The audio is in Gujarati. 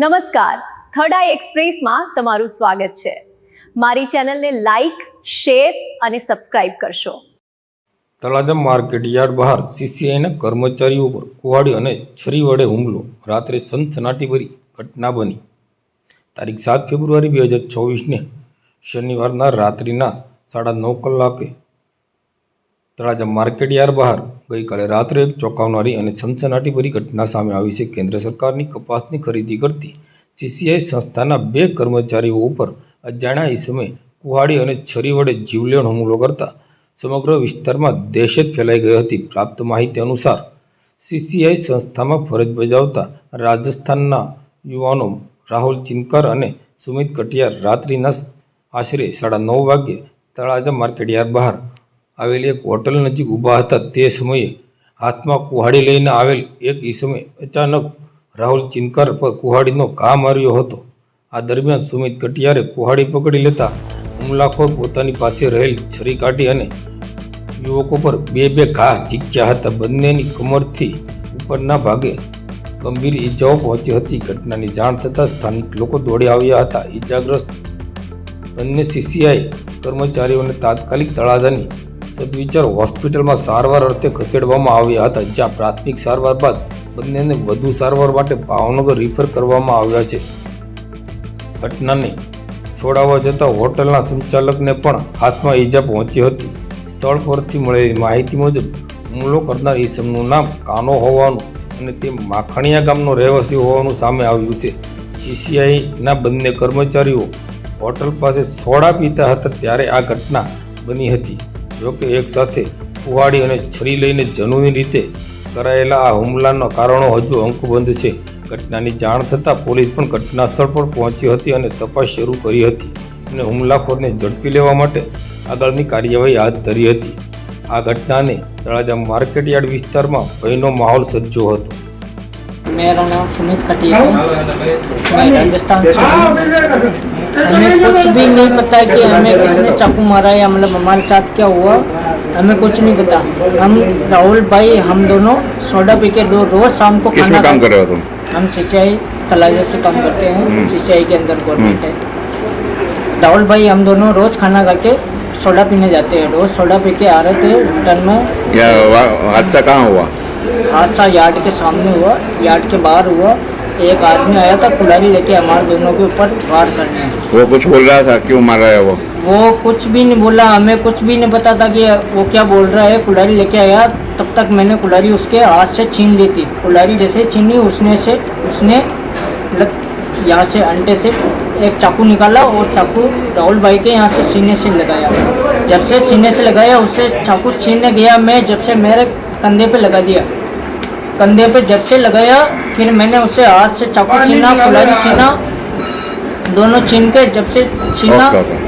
નમસ્કાર. થર્ડ આઈ એક્સપ્રેસમાં તમારું સ્વાગત છે. મારી ચેનલને લાઈક શેર અને સબસ્ક્રાઇબ કરશો. તળાજા માર્કેટ યાર્ડ બહાર સીસીઆઈના કર્મચારીઓ પર કુહાડી અને છરી વડે હુમલો. રાત્રે સનસનાટીભરી ઘટના બની. તારીખ સાત ફેબ્રુઆરી બે હજાર ચોવીસને શનિવારના રાત્રિના સાડા નવ કલાકે તળાજા માર્કેટ યાર્ડ બહાર ગઈકાલે રાત્રે ચોંકાવનારી અને સનસનાટીભરી ઘટના સામે આવી છે. કેન્દ્ર સરકારની કપાસની ખરીદી કરતી સીસીઆઈ સંસ્થાના બે કર્મચારીઓ ઉપર અજાણ્યા ઈસમે કુહાડી અને છરી વડે જીવલેણ હુમલો કરતા સમગ્ર વિસ્તારમાં દહેશત ફેલાઈ ગઈ હતી. પ્રાપ્ત માહિતી અનુસાર સીસીઆઈ સંસ્થામાં ફરજ બજાવતા રાજસ્થાનના યુવાનો રાહુલ ચિનકર અને સુમિત કટિયાર રાત્રિના આશરે સાડા નવ વાગ્યે તળાજા માર્કેટયાર્ડ બહાર આવેલી એક હોટલ નજીક ઊભા હતા તે સમયે હાથમાં કુહાડી લઈને આવેલ એક ઈસમે અચાનક રાહુલ ચિનકર પર કુહાડીનો ઘા માર્યો હતો. આ દરમિયાન સુમિત કટિયારે કુહાડી પકડી લેતા હુમલાખોર પોતાની પાસે રહેલ છરી કાઢી અને યુવકો પર બે બે ઘા ઝીક્યા હતા. બંનેની કમરથી ઉપરના ભાગે ગંભીર ઈજાઓ પહોંચી હતી. ઘટનાની જાણ થતાં સ્થાનિક લોકો દોડી આવ્યા હતા. ઈજાગ્રસ્ત બંને સીસીઆઈ કર્મચારીઓને તાત્કાલિક તળાજાની સદવિચાર હોસ્પિટલમાં સારવાર અર્થે ખસેડવામાં આવ્યા હતા, જ્યાં પ્રાથમિક સારવાર બાદ બંનેને વધુ સારવાર માટે ભાવનગર રિફર કરવામાં આવ્યા છે. ઘટનાને છોડાવવા જતાં હોટલના સંચાલકને પણ હાથમાં ઈજા પહોંચી હતી. સ્થળ પરથી મળેલી માહિતી મુજબ, હુમલો કરનાર ઈસમનું નામ કાનો હોવાનું અને તે માખણિયા ગામનો રહેવાસી હોવાનું સામે આવ્યું છે. સીસીઆઈના બંને કર્મચારીઓ હોટલ પાસે સોડા પીતા હતા ત્યારે આ ઘટના બની હતી. જોકે એક સાથે કુહાડી અને છરી લઈને જનૂની રીતે કરાયેલા આ હુમલાના કારણો હજુ અંકુબંધ છે ઘટનાની જાણ થતાં પોલીસ પણ ઘટના સ્થળ પર પહોંચી હતી અને તપાસ શરૂ કરી હતી અને હુમલાખોરને ઝડપી લેવા માટે આગળની કાર્યવાહી હાથ ધરી હતી આ ઘટનાને તળાજા માર્કેટયાર્ડ વિસ્તારમાં ભયનો માહોલ સજ્જો હતો मेरा नाम सुमित कटिया है मैं राजस्थान से हूँ हमें कुछ भी नहीं पता कि हमें किसने चाकू मारा या मतलब हमारे साथ क्या हुआ। हमें कुछ नहीं पता। हम राहुल भाई हम दोनों सोडा पी के दो रोज शाम को में काम कर रहे हो तुम? हम सिंचाई तलाजा से काम करते हैं। सिंचाई के अंदर गवर्नमेंट है। राहुल भाई हम दोनों रोज खाना खा के सोडा पीने जाते हैं। रोज सोडा पी के आ रहे थे रिटर्न में। हादसा कहाँ हुआ? हादसा यार्ड के सामने हुआ। यार्ड के बाहर हुआ। एक आदमी आया था कुल्हाड़ी लेके हमारे दोनों के ऊपर वार करने। वो कुछ बोल रहा था क्यों मार रहा है वो? वो कुछ भी नहीं बोला हमें कुछ भी नहीं पता था कि वो क्या बोल रहा है। कुल्हाड़ी लेके आया तब तक मैंने कुल्हाड़ी उसके हाथ से छीन ली थी। कुल्हाड़ी जैसे छीनी उसने से उसने यहाँ से अंटे से एक चाकू निकाला और चाकू राहुल भाई के यहाँ से सीने से लगाया। जब से सीने से लगाया उससे चाकू छीनने गया मैं जब से मेरे कंधे पे लगा दिया। कंधे पे जब से लगाया फिर मैंने उसे हाथ से चाकू छीना कुल्हाड़ी छीना दोनों छीन के जब से छीना ओके, ओके।